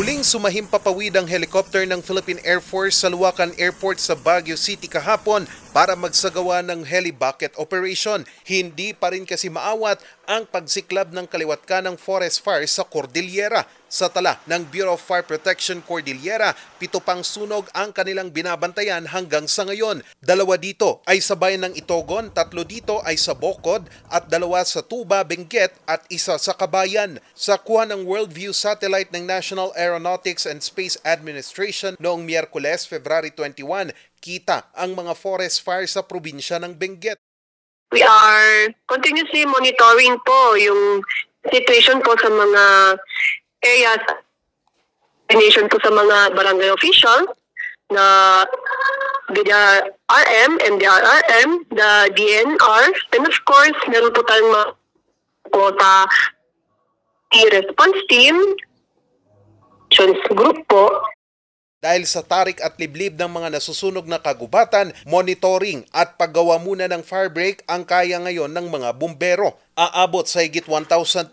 Muling sumahimpapawid ang helicopter ng Philippine Air Force sa Luwakan Airport sa Baguio City kahapon para magsagawa ng heli-bucket operation. Hindi pa rin kasi maawat ang pagsiklab ng kaliwat ng forest fire sa Cordillera. Sa tala ng Bureau of Fire Protection Cordillera, pito pang sunog ang kanilang binabantayan hanggang sa ngayon. Dalawa dito ay sa bayan ng Itogon, tatlo dito ay sa Bocod at dalawa sa Tuba, Benguet at isa sa Kabayan. Sa kuha ng Worldview satellite ng National Aeronautics and Space Administration noong Miyerkules, February 21, kita ang mga forest fire sa probinsya ng Benguet. We are continuously monitoring po yung situation po sa mga areas coordination po sa mga barangay officials na BDRM, MDRRM, the DNR, and of course, meron po tayong mga quota response team, actions group po, Dahil sa tarik at liblib ng mga nasusunog na kagubatan, monitoring at paggawa muna ng firebreak ang kaya ngayon ng mga bumbero. Aabot sa higit 1,300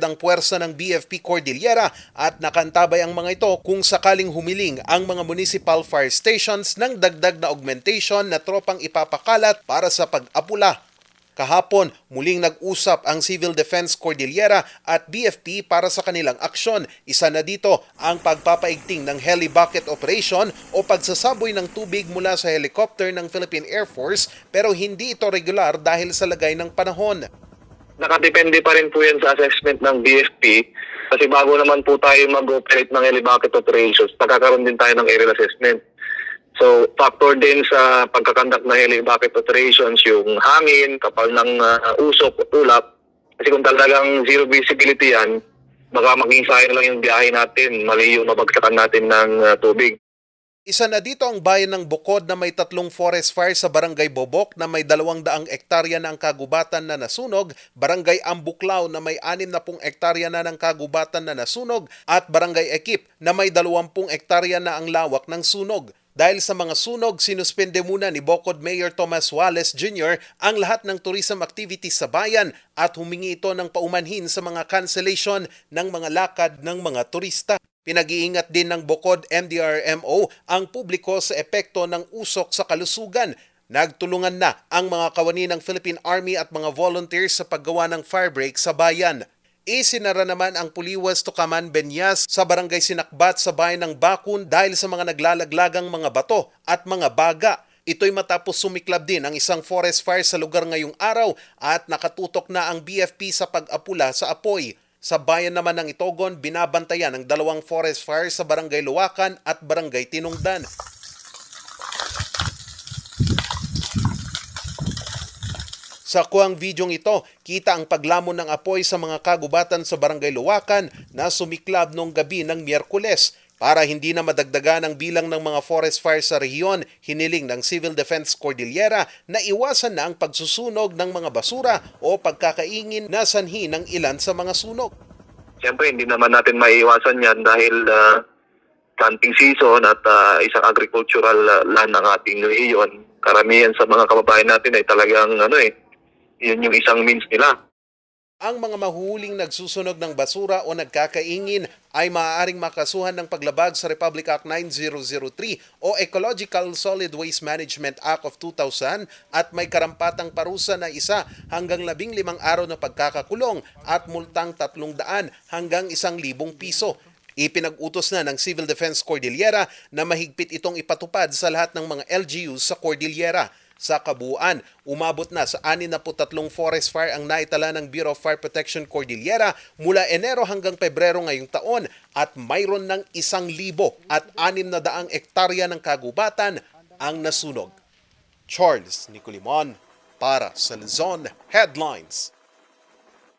ang puwersa ng BFP Cordillera at nakantabay ang mga ito kung sakaling humiling ang mga municipal fire stations ng dagdag na augmentation na tropang ipapakalat para sa pag-apula Kahapon, muling nag-usap ang Civil Defense Cordillera at BFP para sa kanilang aksyon. Isa na dito ang pagpapaigting ng heli bucket operation o pagsasaboy ng tubig mula sa helicopter ng Philippine Air Force pero hindi ito regular dahil sa lagay ng panahon. Nakadepende pa rin po yan sa assessment ng BFP kasi bago naman po tayo mag-operate ng heli bucket operations, pagkakaroon din tayo ng aerial assessment. So, factor din sa pagkakandak ng heli bucket operations yung hangin, kapal ng ah, usok o tulap. Kasi kung talagang zero visibility yan, baka maging sayang lang yung biyahe natin, mali yung mabagsakan natin ng ah, tubig. Isa na dito ang bayan ng Bukod na may tatlong forest fire sa Barangay Bobok na may dalawang daang ektarya na ang kagubatan na nasunog, Barangay Ambuklaw na may anim na pung ektarya na ng kagubatan na nasunog, at Barangay Ekip na may dalawampung ektarya na ang lawak ng sunog. Dahil sa mga sunog, sinuspende muna ni Bocod Mayor Thomas Wallace Jr. ang lahat ng tourism activities sa bayan at humingi ito ng paumanhin sa mga cancellation ng mga lakad ng mga turista. Pinag-iingat din ng Bocod MDRMO ang publiko sa epekto ng usok sa kalusugan. Nagtulungan na ang mga kawani ng Philippine Army at mga volunteers sa paggawa ng firebreak sa bayan. Isinara naman ang Puliwas Tukaman Benyas sa barangay Sinakbat sa bayan ng Bakun dahil sa mga naglalaglagang mga bato at mga baga. Ito'y matapos sumiklab din ang isang forest fire sa lugar ngayong araw at nakatutok na ang BFP sa pag-apula sa apoy. Sa bayan naman ng Itogon, binabantayan ang dalawang forest fire sa barangay Luwakan at barangay Tinungdan. Sa kuwang videong ito, kita ang paglamon ng apoy sa mga kagubatan sa barangay Luwakan na sumiklab noong gabi ng Miyerkules. Para hindi na madagdagan ang bilang ng mga forest fire sa rehiyon, hiniling ng Civil Defense Cordillera na iwasan na ang pagsusunog ng mga basura o pagkakaingin na sanhi ng ilan sa mga sunog. Siyempre, hindi naman natin maiiwasan yan dahil ah, planting season at ah, isang agricultural ah, land ang ating rehiyon. Karamihan sa mga kababayan natin ay talagang ano eh, yun yung isang means nila. Ang mga mahuhuling nagsusunog ng basura o nagkakaingin ay maaaring makasuhan ng paglabag sa Republic Act 9003 o Ecological Solid Waste Management Act of 2000 at may karampatang parusa na isa hanggang labing limang araw na pagkakakulong at multang tatlong daan hanggang isang libong piso. Ipinag-utos na ng Civil Defense Cordillera na mahigpit itong ipatupad sa lahat ng mga LGUs sa Cordillera. Sa kabuuan, umabot na sa 63 forest fire ang naitala ng Bureau of Fire Protection Cordillera mula Enero hanggang Pebrero ngayong taon at mayroon ng isang libo at anim na daang ektarya ng kagubatan ang nasunog. Charles Nicolimon para sa Luzon Headlines.